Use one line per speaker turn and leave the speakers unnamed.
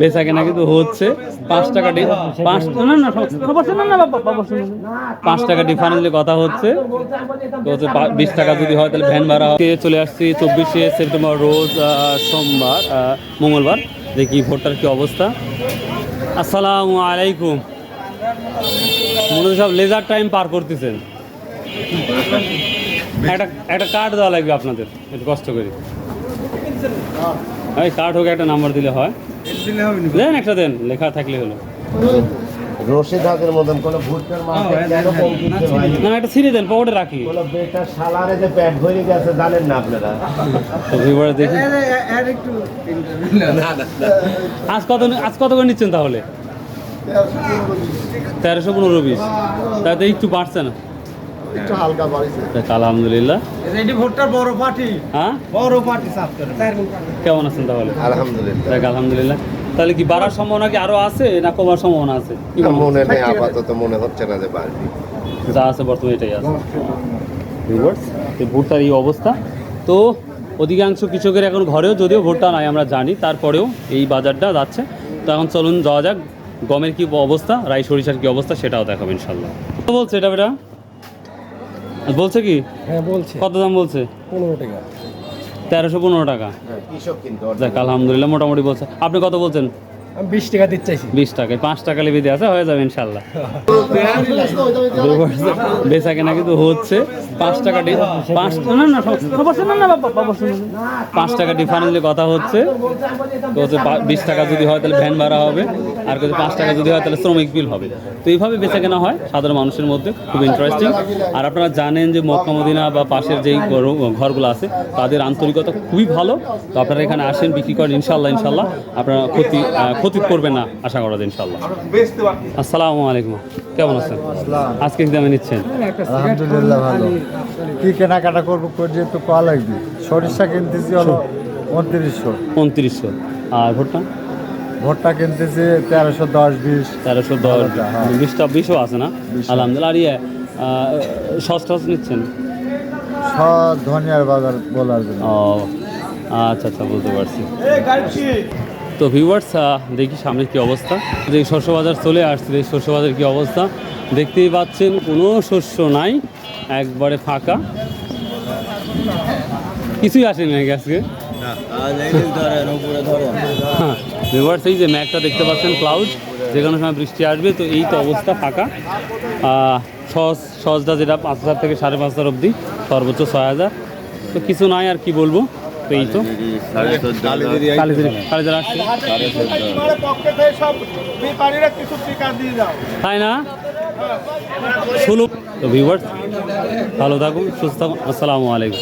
বেচা কেনা কিন্তু হচ্ছে। পাঁচ টাকা পাঁচ না না। পাঁচ টাকা ডিফারেন্সে কথা হচ্ছে। বিশ টাকা যদি হয়, তাহলে ভ্যান ভাড়া। চলে আসছি চব্বিশে সেপ্টেম্বর, রোজ সোমবার মঙ্গলবার। দেখি ভোটটার কি অবস্থা। আসসালামু আলাইকুম। মনে সব লেজার টাইম পার করতেছেন। একটা একটা কার্ড দেওয়া লাগবে আপনাদের, একটু কষ্ট করে। এই কার্ড হোক একটা নাম্বার দিলে হয়। দেন একটা দেন লেখা থাকলে হলো।
রশিদ হাতের মতন কোন ভুট্টার মার্কেট কেন কম কিনতে ভাই
না একটা ছিঁড়ে দেন পকেটে রাখি।
কোন সালারে যে প্যাট ভরে গেছে জানেন না আপনারা?
তো ভিউয়ার দেখি। আজ কত আজ কত করে নিচ্ছেন তাহলে? তেরোশো পনেরো বিশ। তাতে একটু বাড়ছে না।
একটু হালকা বাড়িছে।
আলহামদুলিল্লাহ।
এটি ভোটটার বড় পার্টি।
হ্যাঁ?
বড় পার্টি সাফ করে।
কেমন আছেন তাহলে?
আলহামদুলিল্লাহ।
দেখ আলহামদুলিল্লাহ। তাহলে কি বাড়ার সম্ভাবনা কি আরও আছে না কমার সম্ভাবনা আছে? কি মনে
নেই আপাতত মনে হচ্ছে না যে বাড়বে।
যা আছে বর্তমানে এটাই আছে। ভিউয়ার্স এই ভুট্টার এই অবস্থা। তো অধিকাংশ কৃষকের এখন ঘরেও যদিও ভুট্টা নাই আমরা জানি তারপরেও এই বাজারটা যাচ্ছে। তো এখন চলুন যাওয়া যাক গমের কি অবস্থা রাই সরিষার কি অবস্থা সেটাও দেখাবো ইনশাল্লাহ বলছে এটা বেটা বলছে কি?
হ্যাঁ বলছে।
কত দাম বলছে?
পনেরো টাকা।
তেরোশো পনেরো টাকা।
কিন্তু
আলহামদুলিল্লাহ মোটামুটি বলছে। আপনি কত বলছেন?
বিশ টাকা দিতে চাইছি।
বিশ টাকায় পাঁচ টাকা লেবে দিয়ে আছে, হয়ে যাবে ইনশাল্লাহ। বেচা কেনা কিন্তু হচ্ছে। পাঁচ টাকা পাঁচ না না না। পাঁচ টাকা ডিফারেন্সে কথা হচ্ছে। তো হচ্ছে বিশ টাকা যদি হয়, তাহলে ভ্যান ভাড়া হবে। আর যদি পাঁচ টাকা যদি হয়, তাহলে শ্রমিক বিল হবে। তো এইভাবে বেচা কেনা হয় সাধারণ মানুষের মধ্যে। খুব ইন্টারেস্টিং আর আপনারা জানেন যে মক্কা, মদিনা বা পাশের যেই ঘরগুলো আছে, তাদের আন্তরিকতা খুবই ভালো। তো আপনারা এখানে আসেন, বিক্রি করেন, ইনশাল্লাহ ইনশাল্লাহ। আপনারা ক্ষতি ক্ষতি করবেন না আশা করা যায় ইনশাল্লাহ আসসালামু আলাইকুম। কেমন আছেন? আজকে কি দামে নিচ্ছেন?
আলহামদুলিল্লাহ ভালো। কি কেনাকাটা করব করে তো পাওয়া লাগবে? সরিষা কিনতেছি হলো উনত্রিশশো।
উনত্রিশশো। আর ভোটটা?
ভোটটা কিনতেছি তেরোশো দশ বিশ।
তেরোশো দশ
হ্যাঁ।
বিশটা বিশও আছে না? আলহামদুলিল্লাহ। আর ইয়ে সস টস নিচ্ছেন?
ধনিয়ার বাজার বলার জন্য।
ও আচ্ছা আচ্ছা বুঝতে পারছি। তো ভিউয়ার্স দেখি সামনে কি অবস্থা। যে শস্য বাজার চলে আসছে এই শস্য বাজার কি অবস্থা। দেখতেই পাচ্ছেন কোনো শস্য নাই একবারে ফাঁকা। কিছুই আসেনি নাকি আজকে? হ্যাঁ ভিউয়ার্স এই যে ম্যাকটা দেখতে পাচ্ছেন ক্লাউড যে কোনো সময় বৃষ্টি আসবে তো এই তো অবস্থা ফাঁকা। সস সসটা যেটা পাঁচ হাজার থেকে সাড়ে পাঁচ হাজার অবধি সর্বোচ্চ ছয় হাজার। তো কিছু নাই আর কি বলব। এই তো। তাই না? ষোলো তো ভিউয়ার্স ভালো থাকুন সুস্থ থাকুন। আসসালামু আলাইকুম।